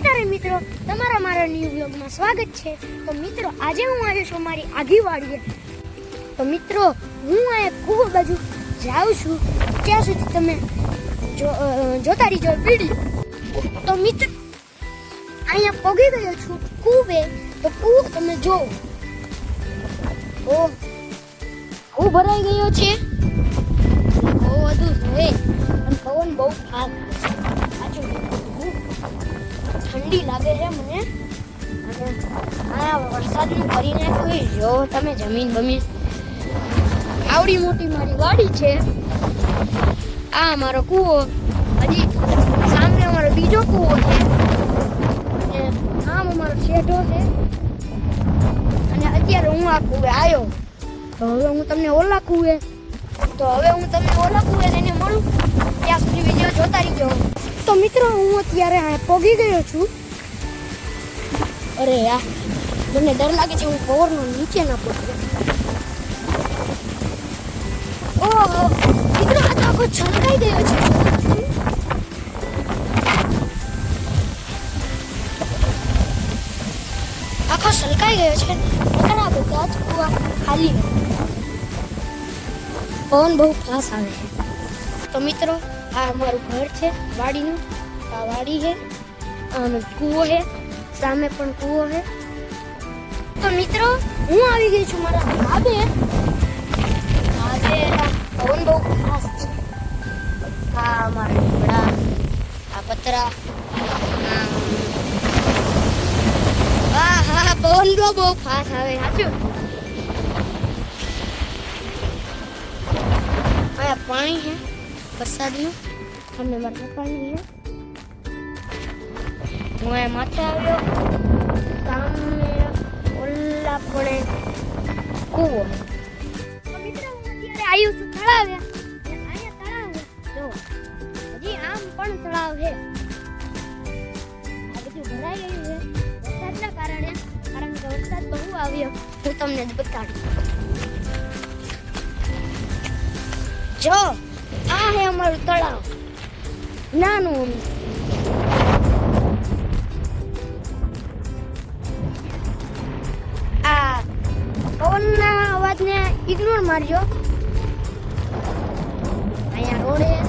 સીતારામ મિત્રો, તમારા મારા ન્યૂ બ્લોગમાં સ્વાગત છે. તો મિત્રો, આજે હું આવ્યો છું મારી આઘી વાડીએ. તો મિત્રો, હું અહીંયા ખૂબ બાજુ જાઉં છું. ત્યાં સુધી તમે જોતા રહીજો વીડિયો તો મિત્ર, અહીંયા પગી ગયો છું કૂવે. તો કૂવ તમે જોવો ઓ આવું ભરાઈ ગયો છે. ઓ વધુ છે. વરસાદનું ભરી નાખ્યું જો, તમે જમીન બમીન આવડી મોટી મારી વાડી છે. આ અમારો કૂવો હજી સામે અમારો બીજો કૂવો છે. આમ અમારો શેઢો છે. અને અત્યારે હું આ કૂવે આવ્યો તો હવે હું તમને ઓલા કૂવે. તો હવે હું તમને ઓલા કૂવે એને મળું. ત્યાં સુધી વીડિયો જોતા રહીજો. તો મિત્રો, હું અત્યારે પોગી ગયો છું. અરે યાર. મને ડર લાગે છે, હું પવરનો નીચે ના પડું. ઓહો મિત્રો આખો છલકાઈ ગયો છે. આખો છલકાઈ ગયો છે. આ બધા જ કુવા ખાલી પવન બહુ ખાસ આવે છે. તો મિત્રો, આ અમારું ઘર છે, વાડીનું. આ વાડી છે કૂવો છે, સામે પણ કૂવો છે. તો મિત્રો, હું આવી ગઈ છું મારા ધાબે આજે પવન બહુ ખાસ છે. આ મારા ઢોકળા આ પતરા. હા હા પવન તો બહુ ખાસ આવે, સાચું? અહીંયા પાણી છે, વરસાદનું. અને મારા પાણી છે. હું અહીંયા માથે આવ્યો. સામે પડે કૂવો. છું જો. આમ પણ તળાવ છે. આ બધું છે, વરસાદના કારણે, કારણ કે વરસાદ બહુ આવ્યો. હું તમને બતાડું. જો, આ હે અમારું તળાવ. નાનું પવનના અવાજને ઇગ્નોર મારજો. અહીંયા રોડે હે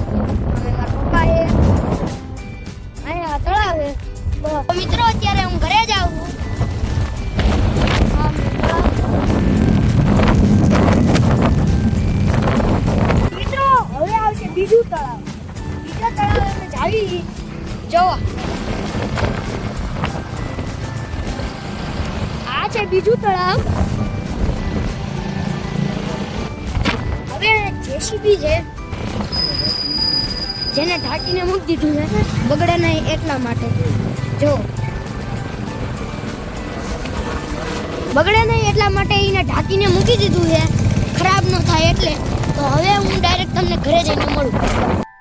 મારા પપ્પા હે અહીંયા તળાવ મિત્રો, અત્યારે હું ઘરે જ આવું મિત્રો, હવે આવશે બીજું તળાવ. બીજા તળાવ અમે જાવી જોવા. આ છે બીજું તળાવ. જેસીબી છે. જેને ઢાંકીને મૂકી દીધું છે બગડે નહીં એટલા માટે. જો. બગડે નહીં એટલા માટે એને ઢાંકીને મૂકી દીધું છે. ખરાબ ન થાય એટલે. તો હવે હું ડાયરેક્ટ તમને ઘરે જઈને મળું.